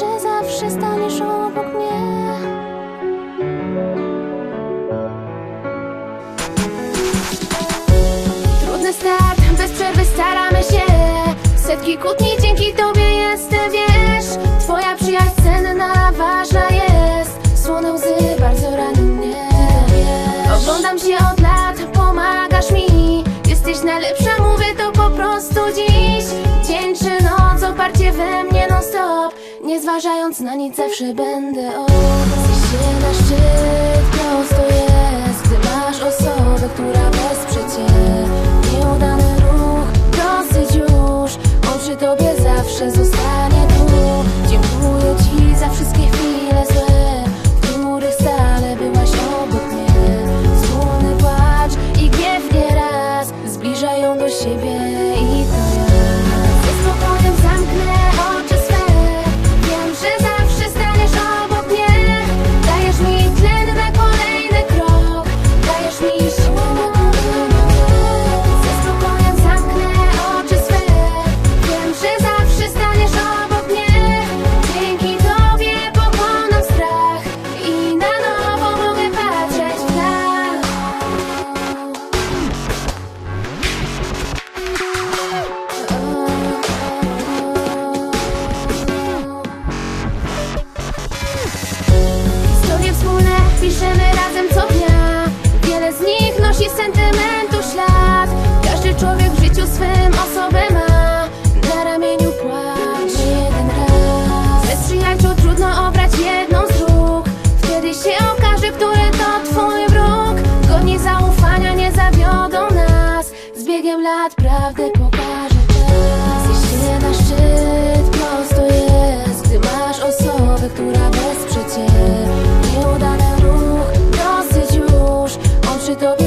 że zawsze staniesz obok mnie. Trudny start, bez przerwy staramy się. Setki kłótni dzięki tobie jestem, wiesz. Twoja przyjaźń cenna, ważna jest. Słone łzy bardzo ranią mnie. Oglądam się od lat, pomagasz mi. Jesteś najlepsza. Nie zważając na nic, zawsze będę o Zejście na szczyt, prosto jest naprawdę pokaże czas tak. Jeśli na szczyt prosto jest Gdy masz osobę, która wesprze cię. Nieudany ruch, dosyć już On przy tobie